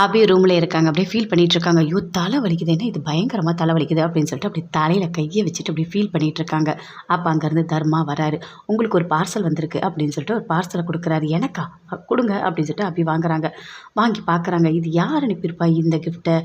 அப்படியே ரூமில் இருக்காங்க. அப்படியே ஃபீல் பண்ணிகிட்ருக்காங்க இருக்காங்க. ஐயோ தலை வலிக்குது. என்ன இது? பயங்கரமாக தலை வலிக்குது அப்படின்னு சொல்லிட்டு அப்படி தலையில் கையை வச்சுட்டு அப்படி ஃபீல் பண்ணிகிட்ருக்காங்க இருக்காங்க. அப்போ அங்கேருந்து தர்மா வராரு. உங்களுக்கு ஒரு பார்சல் வந்திருக்கு அப்படின்னு சொல்லிட்டு ஒரு பார்சலை கொடுக்குறாரு. எனக்கா? கொடுங்க அப்படின்னு சொல்லிட்டு அப்படி வாங்குறாங்க. வாங்கி பார்க்குறாங்க இது யார் அனுப்பியிருப்பா இந்த கிஃப்ட்டை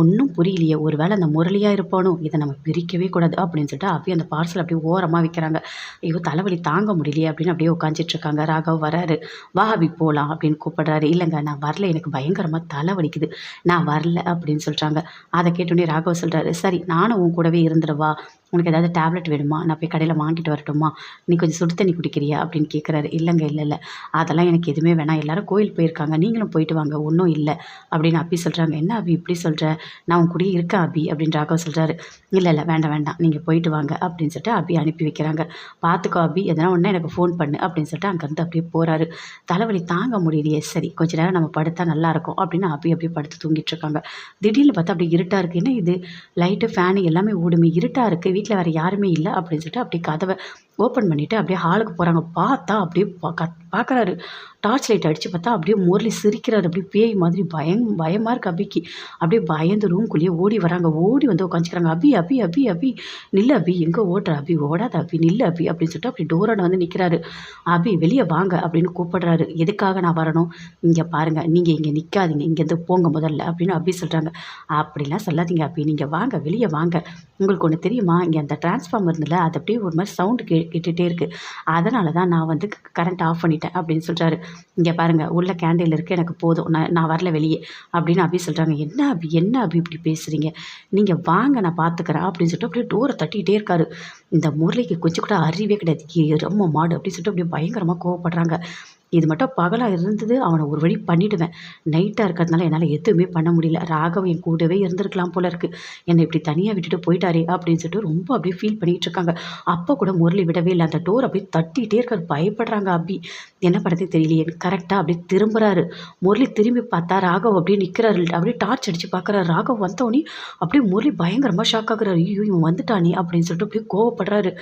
ஒன்றும் புரியலையே. ஒரு வேளை அந்த முரளியாக இருப்பானோ? இதை நம்ம பிரிக்கவே கூடாது அப்படின்னு சொல்லிட்டு அப்படியே அந்த பார்சல் அப்படியே ஓரமாக வைக்கிறாங்க. ஐயோ தலைவலி தாங்க முடியலையே அப்படின்னு அப்படியே உட்காந்துட்டு இருக்காங்க. ராகவ் வராரு. வா அப்படி போகலாம் அப்படின்னு கூப்பிடுறாரு. இல்லைங்க நான் வரல. எனக்கு பயங்கரமாக தலை வலிக்குது. நான் வரல அப்படின்னு சொல்கிறாங்க அதை கேட்டோடனே ராகவ் சொல்கிறாரு சரி நானும் உன் கூடவே இருந்துடவா? உனக்கு ஏதாவது டேப்லெட் வேணுமா? நான் போய் கடையில் வாங்கிட்டு வரட்டுமா? நீ கொஞ்சம் சுடு தண்ணி குடிக்கிறியா? அப்படின்னு கேட்குறாரு இல்லைங்க இல்லை இல்லை. அதெல்லாம் எனக்கு எதுவுமே வேணாம். எல்லாரும் கோயில் போயிருக்காங்க. நீங்களும் போயிட்டு வாங்க. ஒன்றும் இல்லை. அப்படின்னு அப்பி சொல்கிறாங்க என்ன அபி இப்படி சொல்கிற நான் உன் கூடயே இருக்கேன் அபி அப்படின்னு ராகவ் சொல்கிறாரு இல்லை இல்லை. வேண்டாம் வேண்டாம். நீங்கள் போயிட்டு வாங்க. அப்படின்னு சொல்லிட்டு அபி அனுப்பி வைக்கிறாங்க. பார்த்துக்கோ அபி. எதனா ஒன்று எனக்கு ஃபோன் பண்ணு. அப்படின்னு சொல்லிட்டு அங்கேருந்து அப்படியே போகிறாரு தலைவலி தாங்க முடியலையே. சரி கொஞ்ச நேரம் நம்ம படுத்தா நல்லாயிருக்கும் அப்படின்னு அப்படி அப்படியே படுத்து தூங்கிட்டு இருக்காங்க. திடீர்னு பார்த்தா அப்படியே இருட்டாக இருக்குது என்ன இது? லைட்டு ஃபேனு எல்லாமே ஓடுமே இருட்டாக இருக்குது வீட்டில் வேறு யாருமே இல்லை அப்படின்னு சொல்லிட்டு அப்படியே கதவை ஓப்பன் பண்ணிவிட்டு அப்படியே ஹாலுக்கு போகிறாங்க பார்த்தா அப்படியே கத் பார்க்குறாரு. டார்ச் லைட் அடித்து பார்த்தா அப்படியே முரளி சிரிக்கிறாரு. அப்படியே பேய் மாதிரி பயம் பயமாக இருக்குது அபிக்கு. அப்படியே பயந்து ரூம்குள்ளேயே ஓடி வராங்க. ஓடி வந்து உட்காந்துக்கிறாங்க அபி அபி அபி அபி. நில்ல அபி எங்கே ஓடுற அபி? ஓடாத அபி நில்ல அபி அப்படின்னு சொல்லிட்டு அப்படி டோரோட வந்து நிற்கிறாரு அபி வெளியே வாங்க அப்படின்னு கூப்பிடுறாரு. எதுக்காக நான் வரணும்? இங்கே பாருங்கள் நீங்கள் இங்கே நிற்காதீங்க இங்கேருந்து போங்க முதல்ல அப்படின்னு அபி சொல்கிறாங்க அப்படிலாம் சொல்லாதீங்க அபி. நீங்கள் வாங்க வெளியே வாங்க. உங்களுக்கு ஒன்று தெரியுமா? இங்கே அந்த டிரான்ஸ்ஃபார்மர் இருந்தில்ல அது அப்படியே ஒரு மாதிரி சவுண்டு கே கேட்டுகிட்டே இருக்குது அதனால தான் நான் வந்து கரண்ட் ஆஃப் பண்ணிட்டேன் அப்படின்னு சொல்கிறாரு இங்கே பாருங்கள் உள்ள கேண்டில் இருக்குது எனக்கு போதும். நான் நான் வரல வெளியே. அப்படின்னு அபி சொல்கிறாங்க என்ன அபி என்ன அபி இப்படி பேசுகிறீங்க நீங்கள் வாங்க நான் பார்த்துக்கிறேன் அப்படின்னு சொல்லிட்டு அப்படியே டோரை தட்டிகிட்டே இருக்காரு. இந்த முரளிக்கு கொஞ்சம் கூட அறிவே கிடையாது. ஏ, ரொம்ப மாடு அப்படின்னு சொல்லிட்டு அப்படியே பயங்கரமாக கோவப்படுறாங்க. இது மட்டும் பகலாக இருந்தது அவனை ஒரு வழி பண்ணிவிடுவேன் நைட்டாக இருக்கிறதுனால என்னால் எதுவுமே பண்ண முடியல. ராகவ் என் கூடவே இருந்திருக்கலாம் போல இருக்குது என்னை இப்படி தனியாக விட்டுட்டு போயிட்டாரே அப்படின்னு சொல்லிட்டு ரொம்ப அப்படியே ஃபீல் பண்ணிகிட்டு இருக்காங்க. அப்போ கூட முரளி விடவே இல்லை. அந்த டோர் அப்படியே தட்டிகிட்டே இருக்காரு. பயப்படுறாங்க அப்படி என்ன பண்ணுறது தெரியலையே. கரெக்டாக அப்படியே திரும்புகிறாரு முரளி திரும்பி பார்த்தா ராகவ் அப்படியே நிற்கிறாரு அப்படியே டார்ச் அடித்து பார்க்குறாரு. ராகவ் வந்தோடனே அப்படியே முரளி பயங்கரமாக ஷாக் ஆகுறாரு. ஐயோ இவன் வந்துட்டானே அப்படின்னு சொல்லிட்டு அப்படியே கோவப்படுறாரு.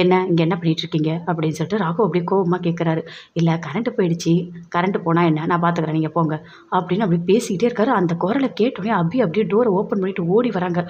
என்ன இங்கே என்ன பண்ணிகிட்ருக்கீங்க இருக்கீங்க அப்படின்னு சொல்லிட்டு ராகவ் அப்படியே கோவமாக கேட்குறாரு இல்லை கரண்ட்டு போயிடுச்சு. கரண்ட்டு போனால் என்ன? நான் பார்த்துக்குறேன் நீங்கள் போங்க. அப்படின்னு அப்படி பேசிக்கிட்டே இருக்காரு. அந்த குரலை கேட்டோடனே அப்படி அப்படியே டோரை ஓப்பன் பண்ணிவிட்டு ஓடி வராங்க.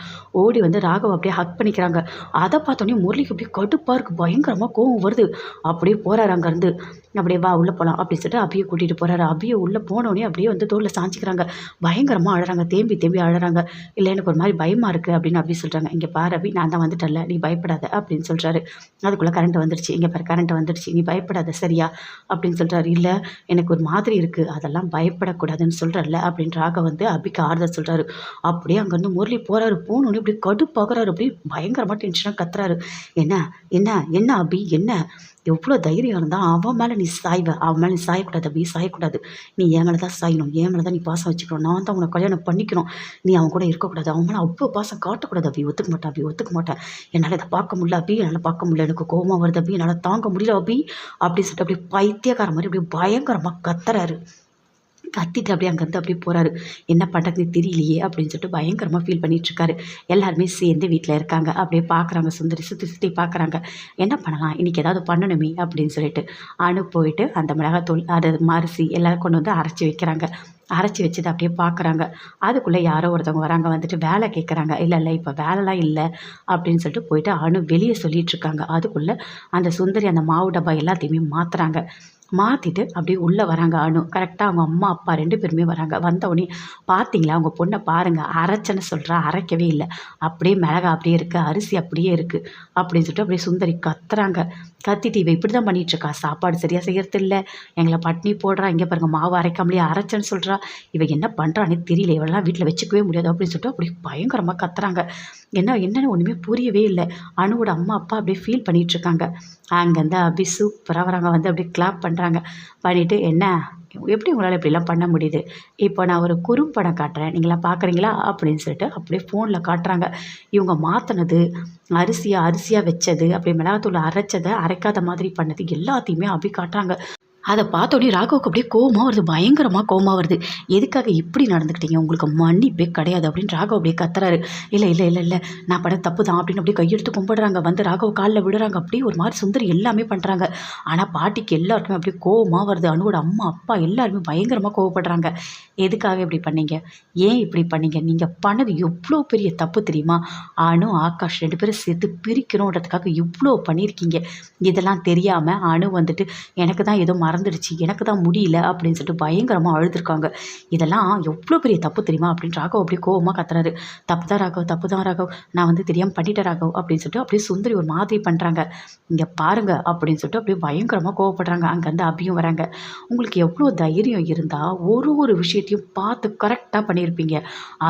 ஓடி வந்து ராகவ் அப்படியே ஹக் பண்ணிக்கிறாங்க. அதை பார்த்தோன்னே முரளிக்கு அப்படியே கடுப்பாக இருக்குது பயங்கரமாக கோவம் வருது. அப்படியே போகிறாரு அங்கேருந்து. அப்படியே வா உள்ளே போகலாம் அப்படின்னு சொல்லிட்டு அபியை கூட்டிகிட்டு போகிறாரு அபியை உள்ளே போனோடனே அப்படியே வந்து தோளில் சாஞ்சிக்கிறாங்க. பயங்கரமாக அழகிறாங்க தேம்பி தேம்பி அழகிறாங்க இல்லை எனக்கு ஒரு மாதிரி பயமாக இருக்குது அப்படின்னு அப்படி சொல்கிறாங்க இங்கே பாரு அபி நான் தான் வந்துட்டல நீ பயப்படாத அப்படின்னு சொல்கிறாரு அதுக்குள்ளே கரண்ட் வந்துடுச்சு இங்கே பாரு கரண்ட் வந்துடுச்சு நீ பயப்படாத சரியா? அப்படின்னு சொல்கிறாரு இல்லை எனக்கு ஒரு மாதிரி இருக்குது அதெல்லாம் பயப்படக்கூடாதுன்னு சொல்கிறல்ல அப்படின்னு ராக வந்து அபிக்கு ஆறுதல் சொல்கிறாரு அப்படியே அங்கேருந்து முரளி போகிறாரு போனோடனே இப்படி கடுப்பாகிறாரு. அப்படியே பயங்கரமாக டென்ஷனாக கத்துறாரு. என்ன என்ன என்ன அபி என்ன? எவ்வளோ தைரியம் இருந்தால் அவன் மேலே நீ சாய்வ அவன் மேலே நீ சாயக்கூடாது அப்படி சாயக்கூடாது. நீ என் மேலே தான் சாயணும் என் மேலே தான் நீ பாசம் வச்சுக்கணும். நான் தான் உன்னை கல்யாணம் பண்ணிக்கணும். நீ அவன் கூட இருக்கக்கூடாது அவன் மேலே அவ்வளோ பாசம் காட்டக்கூடாது. அப்படி ஒத்துக்க மாட்டேன் அப்படி ஒத்துக்க மாட்டேன். என்னால் இதை பார்க்க முடியல அபி என்னால் பார்க்க முடியல. எனக்கு கோபமாக வருது அபி என்னால் தாங்க முடியல அப்படி அப்படின்னு சொல்லிட்டு அப்படியே பைத்தியக்கார மாதிரி அப்படியே பயங்கரமாக கத்துறாரு. கத்திட்டு அப்படியே அங்கேருந்து அப்படியே போகிறாரு என்ன பண்ணுறதுன்னு தெரியலையே அப்படின்னு சொல்லிட்டு பயங்கரமாக ஃபீல் பண்ணிகிட்ருக்காரு எல்லாருமே சேர்ந்து வீட்டில் இருக்காங்க. அப்படியே பார்க்குறாங்க சுந்தரி சுற்றி சுற்றி பார்க்குறாங்க என்ன பண்ணலாம்? இன்றைக்கி ஏதாவது பண்ணணுமே அப்படின்னு சொல்லிட்டு அணு போயிட்டு அந்த மிளகாத்தூள் அது அரிசி எல்லோரும் கொண்டு வந்து அரைச்சி வைக்கிறாங்க. அரைச்சி வச்சது அப்படியே பார்க்குறாங்க அதுக்குள்ளே யாரோ ஒருத்தவங்க வராங்க. வந்துட்டு வேலை கேட்குறாங்க இல்லை இல்லை இப்போ வேலைலாம் இல்லை அப்படின்னு சொல்லிட்டு போயிட்டு அணு வெளியே சொல்லிட்டு இருக்காங்க. அதுக்குள்ளே அந்த சுந்தரி அந்த மாவு டப்பா எல்லாத்தையுமே மாற்றுறாங்க மாற்றிட்டு அப்படியே உள்ளே வராங்க அனு. கரெக்டாக அவங்க அம்மா அப்பா ரெண்டு பேருமே வராங்க. வந்தவுடனே பார்த்தீங்களா அவங்க பொண்ணை பாருங்கள் அரைச்சன்னு சொல்கிறா அரைக்கவே இல்லை. அப்படியே மிளகா அப்படியே இருக்குது அரிசி அப்படியே இருக்குது அப்படின்னு சொல்லிட்டு அப்படியே சுந்தரி கத்துறாங்க. கத்திட்டு இவ இப்படி தான் பண்ணிகிட்ருக்கா சாப்பாடு சரியாக செய்கிறது இல்லை எங்களை பட்னி போடுறா. இங்கே பாருங்க மாவு அரைக்காமலே அரைச்சேன்னு சொல்கிறா இவ என்ன பண்ணுறானே தெரியல. இவெல்லாம் வீட்டில் வச்சுக்கவே முடியாது. அப்படின்னு சொல்லிட்டு அப்படி பயங்கரமாக கத்துறாங்க. என்ன என்னென்னு ஒன்றுமே புரியவே இல்லை. அணுவோட அம்மா அப்பா அப்படியே ஃபீல் பண்ணிகிட்ருக்காங்க அங்கேருந்து அப்படி சூப்பராக வராங்க. வந்து அப்படியே கிளாப் பண்ணுறாங்க பண்ணிவிட்டு என்ன எப்படி உங்களால் இப்படிலாம் பண்ண முடியுது? இப்போ நான் ஒரு குறும்படம் காட்டுறேன். நீங்களாம் பார்க்குறீங்களா? அப்படின்னு சொல்லிட்டு அப்படியே ஃபோனில் காட்டுறாங்க. இவங்க மாற்றினது அரிசியாக அரிசியாக வச்சது அப்படியே மிளகாத்தூள் அரைச்சதை அரைக்காத மாதிரி பண்ணது எல்லாத்தையுமே அப்படி காட்டுறாங்க. அதை பார்த்தோன்னே ராகவுக்கு அப்படியே கோவமாக வருது பயங்கரமாக கோவமாக வருது. எதுக்காக இப்படி நடந்துக்கிட்டீங்க? உங்களுக்கு மன்னிப்பே கிடையாது அப்படின்னு ராகவ் அப்படியே கத்துறாரு. இல்லை இல்லை இல்லை இல்லை நான் பண்ண தப்பு தான் அப்படின்னு அப்படியே கையெடுத்து கும்பிடுறாங்க. வந்து ராகவ் காலில் விடுறாங்க அப்படியே ஒரு மாதிரி சுந்தரி எல்லாமே பண்ணுறாங்க ஆனால் பாட்டிக்கு எல்லாருக்குமே அப்படியே கோவமாக வருது. அனுவோட அம்மா அப்பா எல்லாருமே பயங்கரமாக கோவப்படுறாங்க. எதுக்காக இப்படி பண்ணீங்க? ஏன் இப்படி பண்ணீங்க? நீங்கள் பண்ணது எவ்வளோ பெரிய தப்பு தெரியுமா? அணு ஆகாஷ் ரெண்டு பேரும் சேர்த்து பிரிக்கணுன்றதுக்காக இவ்வளோ பண்ணியிருக்கீங்க. இதெல்லாம் தெரியாமல் அணு வந்துட்டு எனக்கு தான் ஏதோ மறந்துடுச்சு. எனக்கு தான் முடியல அப்படின்னு சொல்லிட்டு பயங்கரமாக அழுதுருக்காங்க. இதெல்லாம் எவ்வளோ பெரிய தப்பு தெரியுமா? அப்படின்னு ராகவ் அப்படியே கோவமாக கத்துறாரு. தப்பு தான் ராகவ் தப்பு தான் ராகவ். நான் வந்து தெரியாமல் பண்ணிட்டேன் ராகவ் அப்படின்னு சொல்லிட்டு அப்படியே சுந்தரி ஒரு மாதிரி பண்ணுறாங்க இங்கே பாருங்க அப்படின்னு சொல்லிட்டு அப்படியே பயங்கரமாக கோவப்படுறாங்க. அங்கேருந்து அபியும் வராங்க. உங்களுக்கு எவ்வளோ தைரியம் இருந்தால் ஒரு ஒரு விஷயத்தையும் பார்த்து கரெக்டாக பண்ணியிருப்பீங்க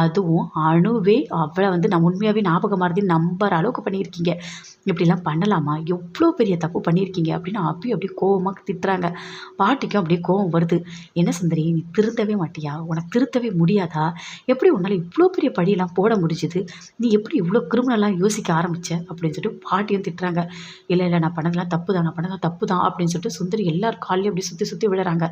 அதுவும் அணுவே அவளை வந்து நான் உண்மையாகவே ஞாபகம் மாதிரி நம்புற அளவுக்கு பண்ணியிருக்கீங்க இப்படிலாம் பண்ணலாமா? எவ்வளோ பெரிய தப்பு பண்ணியிருக்கீங்க அப்படின்னு அபி அப்படியே கோவமாக திட்டுறாங்க. பாட்டிக்கும் அப்படியே கோவம் வருது. என்ன சுந்தரி நீ திருத்தவே மாட்டியா? உனக்கு திருத்தவே முடியாதா? எப்படி உன்னால் இவ்வளோ பெரிய படியெல்லாம் போட முடிஞ்சுது? நீ எப்படி இவ்வளோ கிரிமினலாக யோசிக்க ஆரம்பிச்ச? அப்படின்னு சொல்லிட்டு பாட்டியும் திட்டுறாங்க. இல்லை இல்லை நான் பண்ணதெல்லாம் தப்பு தான் நான் பண்ணதெல்லாம் தப்பு தான் அப்படின்னு சொல்லிட்டு சுந்தரி எல்லார் காலையும் அப்படி சுற்றி சுற்றி விழுறாங்க.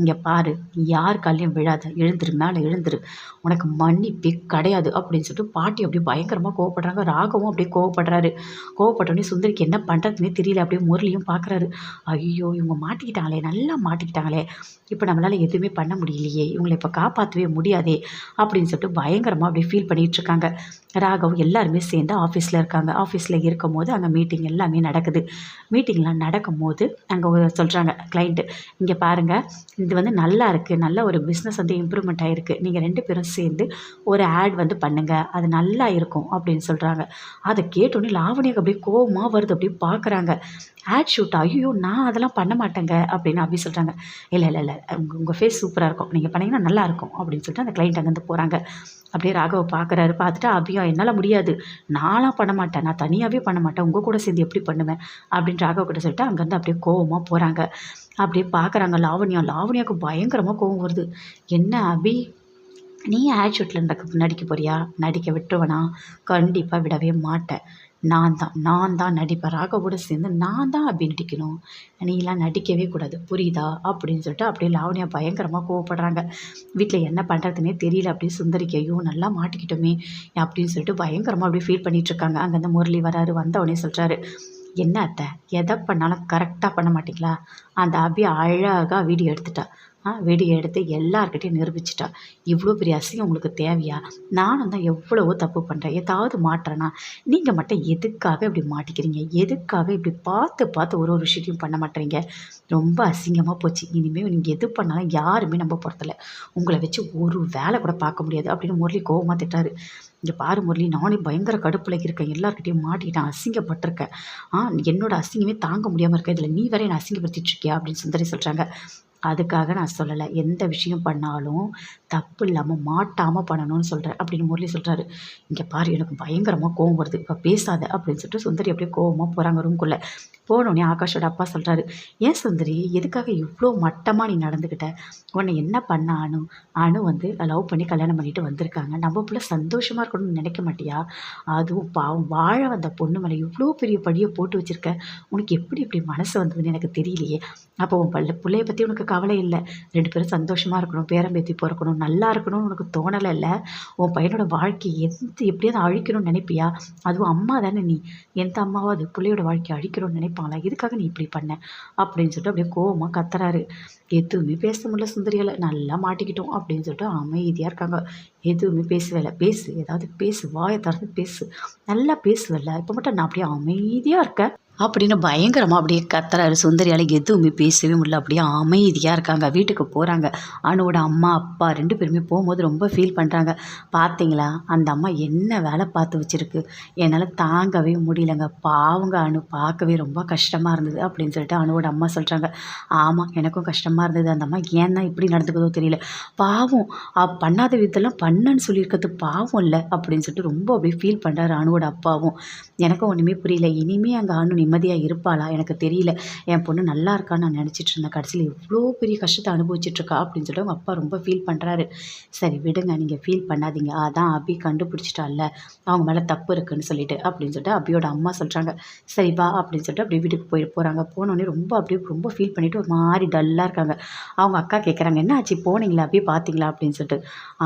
இங்கே பாரு நீ யார் காலையும் விழாத எழுந்துரு மேலே எழுந்துரு. உனக்கு மன்னிப்பே கிடையாது அப்படின்னு சொல்லிட்டு பாட்டி அப்படியே பயங்கரமாக கோவப்படுறாங்க. ராகவும் அப்படியே கோவப்படுறாரு. கோவப்பட்டோடனே சுந்தரிக்கு என்ன பண்ணுறதுனே தெரியல. அப்படியே முரளியும் பார்க்குறாரு ஐயோ இவங்க மாட்டிக்கிட்டாங்களே நல்லா மாட்டிக்கிட்டாங்களே. இப்போ நம்மளால் எதுவுமே பண்ண முடியலையே. இவங்களை இப்போ காப்பாற்றவே முடியாதே அப்படின்னு சொல்லிட்டு பயங்கரமாக அப்படியே ஃபீல் பண்ணிகிட்ருக்காங்க ராகவ் எல்லாருமே சேர்ந்து ஆஃபீஸில் இருக்காங்க. ஆஃபீஸில் இருக்கும் போது அங்கே மீட்டிங் எல்லாமே நடக்குது. மீட்டிங்லாம் நடக்கும் போது அங்கே சொல்கிறாங்க கிளைண்ட்டு இங்கே பாருங்கள் இது வந்து நல்லா இருக்குது நல்ல ஒரு பிஸ்னஸ் வந்து இம்ப்ரூவ்மெண்ட் ஆகிருக்கு நீங்கள் ரெண்டு பேரும் சேர்ந்து ஒரு ஆட் வந்து பண்ணுங்கள் அது நல்லா இருக்கும். அப்படின்னு சொல்கிறாங்க அதை கேட்டோன்னே லாவணியாக அப்படியே கோபமாக வருது. அப்படியே பார்க்குறாங்க ஆட் ஷூட் ஐயோ நான் அதெல்லாம் பண்ண மாட்டேங்க அப்படின்னு அப்படி சொல்கிறாங்க இல்லை இல்லை இல்லை உங்கள் உங்கள் ஃபேஸ் சூப்பராக இருக்கும். நீங்கள் பண்ணிங்கன்னா நல்லாயிருக்கும் அப்படின்னு சொல்லிட்டு அந்த கிளைண்ட் அங்கேருந்து போகிறாங்க அப்படியே ராகவ பார்க்குறாரு பார்த்துட்டு அபியா என்னால் முடியாது. நான்லாம் பண்ண மாட்டேன். நான் தனியாகவே பண்ண மாட்டேன். உங்கள் கூட சேர்ந்து எப்படி பண்ணுவேன்? அப்படின்னு ராகவ கிட்ட சொல்லிட்டு அங்கேருந்து அப்படியே கோவமாக போகிறாங்க அப்படியே பார்க்குறாங்க லாவண்யா லாவண்யாவுக்கு பயங்கரமாக கோவம் வருது. என்ன அபி? நீ ஆட் ஷூட்டில் நடக்க நடிக்க போறியா? நடிக்க விட்டுருவனா? கண்டிப்பாக விடவே மாட்டேன். நான் தான் நான் தான் நடிப்பேன் கூட சேர்ந்து நான் தான் அப்படி நடிக்கணும். நீலாம் நடிக்கவே கூடாது. புரியுதா? அப்படின்னு சொல்லிட்டு அப்படியே லாவணியா பயங்கரமாக கோவப்படுறாங்க. வீட்டில் என்ன பண்ணுறதுனே தெரியல. அப்படியே சுந்தரிக்கு ஐயோ நல்லா மாட்டிக்கிட்டோமே அப்படின்னு சொல்லிட்டு பயங்கரமாக அப்படியே ஃபீல் பண்ணிகிட்ருக்காங்க இருக்காங்க. அங்கேருந்து முரளி வராரு வந்தவொடனே சொல்கிறாரு என்ன அத்தை? எதை பண்ணாலும் கரெக்டாக பண்ண மாட்டிங்களா? அந்த அபி அழகாக வீடியோ எடுத்துட்டா. ஆ வீடியோ எடுத்து எல்லார்கிட்டையும் நிரூபிச்சிட்டா. இவ்வளோ பெரிய அசிங்கம் உங்களுக்கு தேவையா? நானும் தான் எவ்வளவோ தப்பு பண்ணுறேன் ஏதாவது மாட்டுறேன்னா நீங்கள் மட்டும் எதுக்காக இப்படி மாட்டிக்கிறீங்க? எதுக்காக இப்படி பார்த்து பார்த்து ஒரு ஒரு விஷயத்தையும் பண்ண மாட்டேறீங்க ரொம்ப அசிங்கமாக போச்சு. இனிமேல் நீங்கள் எது பண்ணாலும் யாருமே நம்ப போகிறதில்ல உங்களை வச்சு ஒரு வேலை கூட பார்க்க முடியாது அப்படின்னு முரளி கோவமாக திட்டாரு. இங்கே பாரு முரளி நானே பயங்கர கடுப்பில் இருக்கேன். எல்லாருக்கிட்டையும் மாட்டிக்கிட்டேன் அசிங்கப்பட்டிருக்கேன். ஆ என்னோட அசிங்கமே தாங்க முடியாமல் இருக்கேன். இதில் நீ வேற என்னை அசிங்கப்படுத்திட்டு இருக்கியா? அப்படின்னு சுந்தரி சொல்கிறாங்க அதுக்காக நான் சொல்லலை. எந்த விஷயம் பண்ணாலும் தப்பு இல்லாமல் மாட்டாமல் பண்ணணும்னு சொல்கிறேன் அப்படின்னு முரளி சொல்கிறாரு இங்கே பாரு எனக்கு பயங்கரமாக கோவம் வருது. இப்போ பேசாத அப்படின்னு சொல்லிட்டு சுந்தரி அப்படியே கோவமாக போகிறாங்க ரூம்குள்ளே போனோடனே ஆகாஷோட அப்பா சொல்கிறாரு ஏன் சுந்தரி எதுக்காக இவ்வளோ மட்டமாக நீ நடந்துக்கிட்ட உன்னை என்ன பண்ண அனு? அணு வந்து லவ் பண்ணி கல்யாணம் பண்ணிட்டு வந்திருக்காங்க. நம்ம பிள்ளை சந்தோஷமாக இருக்கணும்னு நினைக்க மாட்டியா? அதுவும் பாவம் வாழ வந்த பொண்ணு மேலே இவ்வளோ பெரிய படியை போட்டு வச்சுருக்க. உனக்கு எப்படி இப்படி மனசு வந்ததுன்னு எனக்கு தெரியலையே. அப்போ உன் பல்ல பிள்ளைய பற்றி உனக்கு கவலை இல்லை. ரெண்டு பேரும் சந்தோஷமாக இருக்கணும் பேரம்பேத்தி பிறக்கணும் நல்லா இருக்கணும்னு உனக்கு தோணலை இல்லை? உன் பையனோட வாழ்க்கையை எந்த எப்படியாவது அழிக்கணும்னு நினைப்பியா? அதுவும் அம்மா தானே நீ. எந்த அம்மாவது பிள்ளையோட வாழ்க்கையை அழிக்கணும்னு நினைப்பாங்களா இதுக்காக நீ இப்படி பண்ண? அப்படின்னு சொல்லிட்டு அப்படியே கோவமாக கத்துறாரு. எதுவுமே பேச முடியல சுந்தரியால். நல்லா மாட்டிக்கிட்டோம் அப்படின்னு சொல்லிட்டு அமைதியாக இருக்காங்க. எதுவுமே பேசவே பேசு. ஏதாவது பேசு. வாயை திறந்து பேசு. நல்லா பேசுவேல இப்போ மட்டும் நான் அப்படியே அமைதியாக இருக்கேன். அப்படின்னு பயங்கரமாக அப்படியே கத்துறாரு. சுந்தரியால் எதுவுமே பேசவே முடியல. அப்படியே அமைதியாக இருக்காங்க. வீட்டுக்கு போகிறாங்க அனுவோட அம்மா அப்பா ரெண்டு பேருமே போகும்போது ரொம்ப ஃபீல் பண்ணுறாங்க பார்த்தீங்களா அந்த அம்மா என்ன வேலை பார்த்து வச்சுருக்கு? என்னால் தாங்கவே முடியலங்க. பாவங்க அனு பார்க்கவே ரொம்ப கஷ்டமாக இருந்தது அப்படின்னு சொல்லிட்டு அனுவோட அம்மா சொல்கிறாங்க ஆமாம் எனக்கும் கஷ்டமாக இருந்தது. அந்த அம்மா ஏன் தான் இப்படி நடந்துக்குதோ தெரியல. பாவம் பண்ணாத விதத்தெல்லாம் பண்ணன்னு சொல்லியிருக்கிறது பாவம் இல்லை அப்படின்னு சொல்லிட்டு ரொம்ப அப்படியே ஃபீல் பண்ணுறாரு அனுவோட அப்பாவும். எனக்கும் ஒன்றுமே புரியல. இனிமே அங்கே அணு நிம்மதியாக இருப்பாளா? எனக்கு தெரியல. என் பொண்ணு நல்லா இருக்கான்னு நான் நினச்சிட்டு இருந்தேன். கடைசியில் இவ்வளோ பெரிய கஷ்டத்தை அனுபவிச்சிட்ருக்கா அப்படின்னு சொல்லிட்டு அவங்க அப்பா ரொம்ப ஃபீல் பண்ணுறாரு சரி விடுங்க. நீங்கள் ஃபீல் பண்ணாதீங்க. அதான் அபி கண்டுபிடிச்சிட்டால அவங்க மேலே தப்பு இருக்குன்னு சொல்லிட்டு அப்படின்னு சொல்லிட்டு அபியோட அம்மா சொல்கிறாங்க சரி வா அப்படின்னு சொல்லிட்டு அப்படியே வீட்டுக்கு போய் போகிறாங்க போனோடனே ரொம்ப அப்படியே ரொம்ப ஃபீல் பண்ணிவிட்டு ஒரு மாதிரி டல்லாக இருக்காங்க. அவங்க அக்கா கேட்குறாங்க என்ன ஆச்சு? போனீங்களா? அப்படியே பார்த்தீங்களா அப்படின்னு சொல்லிட்டு.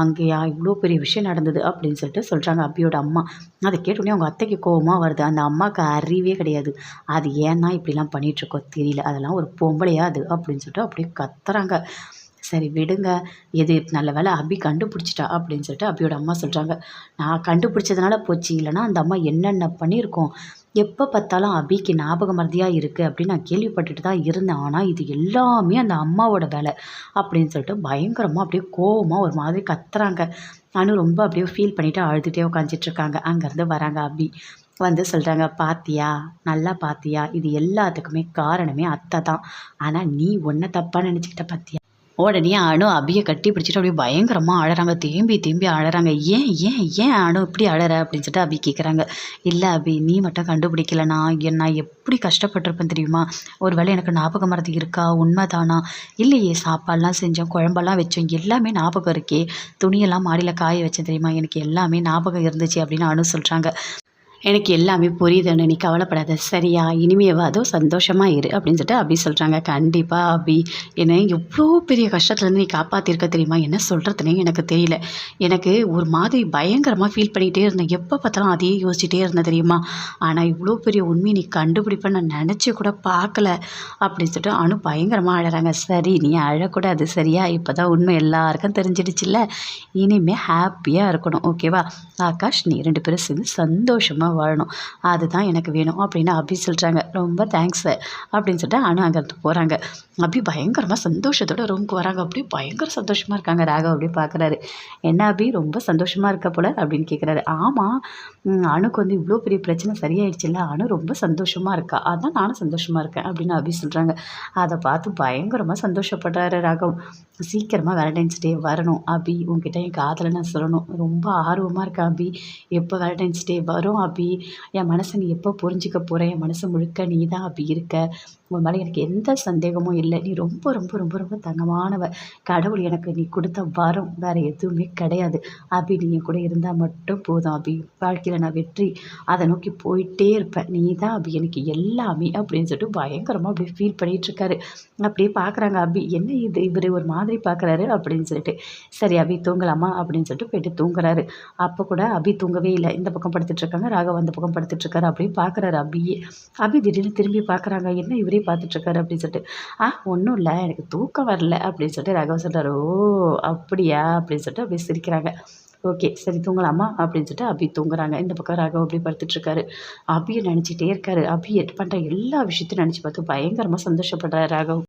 அங்கேயா? இவ்வளோ பெரிய விஷயம் நடந்தது. அப்படின்னு சொல்லிட்டு சொல்கிறாங்க அபியோட அம்மா. அதை கேட்டோடனே அவங்க அத்தைக்கு கோபமாக வருது. அந்த அம்மாவுக்கு அறிவே கிடையாது. அது ஏன்னா இப்படிலாம் பண்ணிகிட்ருக்கோ தெரியல. அதெல்லாம் ஒரு பொம்பளையா அது அப்படின்னு சொல்லிட்டு அப்படியே கத்துறாங்க. சரி விடுங்க. எது நல்ல வேலை அபி கண்டுபிடிச்சிட்டா அப்படின்னு சொல்லிட்டு அபியோட அம்மா சொல்கிறாங்க நான் கண்டுபிடிச்சதுனால போச்சு. இல்லைனா அந்த அம்மா என்னென்ன பண்ணியிருக்கோம்? எப்போ பார்த்தாலும் அபிக்கு ஞாபக மறதியாக இருக்குது அப்படின்னு நான் கேள்விப்பட்டுட்டு தான் இருந்தேன். ஆனால் இது எல்லாமே அந்த அம்மாவோட வேலை அப்படின்னு சொல்லிட்டு பயங்கரமாக அப்படியே கோவமாக ஒரு மாதிரி கத்துறாங்க. நானும் ரொம்ப அப்படியே ஃபீல் பண்ணிவிட்டு அழுதுகிட்டே உட்காந்துட்ருக்காங்க அங்கேருந்து வராங்க அபி. வந்து சொல்கிறாங்க பாத்தியா? நல்லா பாத்தியா? இது எல்லாத்துக்குமே காரணமே அத்தை தான். ஆனால் நீ ஒன்றை தப்பாக நினச்சிக்கிட்ட பாத்தியா? உடனே அணு அபியை கட்டி பிடிச்சிட்டு அப்படியே பயங்கரமாக அழறாங்க. தேம்பி தேம்பி அழறாங்க. ஏன் ஏன் ஏன் அணு இப்படி அழற? அப்படின்னு சொல்லிட்டு அபி கேட்குறாங்க இல்லை அபி நீ மட்டும் கண்டுபிடிக்கலனா என் நான் எப்படி கஷ்டப்பட்டிருப்பேன் தெரியுமா? ஒரு வேளை எனக்கு ஞாபகம் மறதி இருக்கா? உண்மைதானா? இல்லையே சாப்பாடெலாம் செஞ்சோம். குழம்பெல்லாம் வச்சோம். எல்லாமே ஞாபகம் இருக்கே. துணியெல்லாம் மாடியில் காய வச்சேன் தெரியுமா? எனக்கு எல்லாமே ஞாபகம் இருந்துச்சு அப்படின்னு அணு சொல்கிறாங்க எனக்கு எல்லாமே புரியுதுன்னு நீ கவலைப்படாத. சரியா? இனிமேவாதோ சந்தோஷமாக இரு அப்படின்னு சொல்லிட்டு அப்படி சொல்கிறாங்க கண்டிப்பாக அபி. என்னை எவ்வளோ பெரிய கஷ்டத்துலேருந்து நீ காப்பாற்றிருக்க தெரியுமா? என்ன சொல்கிறதுனே எனக்கு தெரியல. எனக்கு ஒரு மாதிரி பயங்கரமாக ஃபீல் பண்ணிகிட்டே இருந்தேன். எப்போ பார்த்தாலும் அதையே யோசிச்சுட்டே இருந்தேன் தெரியுமா? ஆனால் இவ்வளோ பெரிய உண்மையை நீ கண்டுபிடிப்பேன்னு நான் நினச்சி கூட பார்க்கல அப்படின்னு சொல்லிட்டு அனு பயங்கரமாக அழகிறாங்க சரி நீ அழக்கூடாது. சரியா? இப்போ தான் உண்மை எல்லாருக்கும் தெரிஞ்சிடுச்சுல்ல. இனிமேல் ஹாப்பியாக இருக்கணும். ஓகேவா ஆகாஷ் நீ ரெண்டு பேரும் சேர்ந்து சந்தோஷமாக வாழணும். அதுதான் எனக்கு வேணும் அப்படின்னு அபி சொல்கிறாங்க ரொம்ப தேங்க்ஸ் அப்படின்னு சொல்லிட்டு அனு அங்கேருந்து போகிறாங்க அபி பயங்கரமாக சந்தோஷத்தோட ரூமுக்கு வராங்க. அப்படியே பயங்கர சந்தோஷமாக இருக்காங்க ராகவ் அப்படியே பார்க்குறாரு என்ன அபி ரொம்ப சந்தோஷமாக இருக்க போல அப்படின்னு கேட்குறாரு ஆமாம் அணுக்கு வந்து இவ்வளோ பெரிய பிரச்சனை சரியாயிடுச்சுல்ல. அணு ரொம்ப சந்தோஷமாக இருக்கா? அதான் நானும் சந்தோஷமாக இருக்கேன் அப்படின்னு அபி சொல்கிறாங்க அதை பார்த்து பயங்கரமாக சந்தோஷப்படுறாரு ராகவ். சீக்கிரமாக வேலண்டைன்ஸ் டே வரணும் அபி. உங்ககிட்ட என் காதலை நான் சொல்லணும். ரொம்ப ஆர்வமாக இருக்கேன் அபி. எப்போ வேலண்டைன்ஸ் டே வரும் அபி? என் மனசை நீ எப்போ புரிஞ்சிக்க போகிற என் மனசு முழுக்க நீ தான் அபி இருக்க. உன் மேலே எனக்கு எந்த சந்தேகமும் இல்லை. நீ ரொம்ப ரொம்ப ரொம்ப ரொம்ப தங்கமானவ. கடவுள் எனக்கு நீ கொடுத்த வரம் வேறு எதுவுமே கிடையாது. அபி நீ என் கூட இருந்தால் மட்டும் போதும் அபி. வாழ்க்கையில் நான் வெற்றி அதை நோக்கி போயிட்டே இருப்பேன். நீ தான் அபி எனக்கு எல்லாமே அப்படின்னு சொல்லிட்டு பயங்கரமாக அப்படியே ஃபீல் பண்ணிகிட்ருக்காரு அப்படியே பார்க்குறாங்க அபி. என்ன இது? இவர் ஒரு மாதிரி பார்க்குறாரு அப்படின்னு சொல்லிட்டு. சரி அபி தூங்கலாமா? அப்படின்னு சொல்லிட்டு போயிட்டு தூங்குறாரு. அப்போ கூட அபி தூங்கவே இல்லை. இந்த பக்கம் படுத்துட்ருக்காங்க ராகவ் அந்த பக்கம் படுத்துட்ருக்காரு அப்படியே பார்க்குறாரு அபியே. அபி திடீர்னு திரும்பி பார்க்குறாங்க என்ன இவரே பார்த்துட்ருக்காரு அப்படின்னு சொல்லிட்டு. ஆ ஒன்றும் இல்லை எனக்கு தூக்கம் வரல அப்படின்னு சொல்லிட்டு ராகவ் சொல்கிறார் ஓ அப்படியா? அப்படின்னு சொல்லிட்டு அப்படியே சிரிக்கிறாங்க. ஓகே சரி தூங்கலாமா? அப்படின்னு சொல்லிட்டு அபி தூங்குறாங்க. இந்த பக்கம் ராகவ் அப்படி படுத்துட்ருக்காரு அபியை நினச்சிட்டே இருக்காரு. அபி எட் பண்ணுற எல்லா விஷயத்தையும் நினச்சி பார்த்து பயங்கரமாக சந்தோஷப்படுறாரு ராகவ்.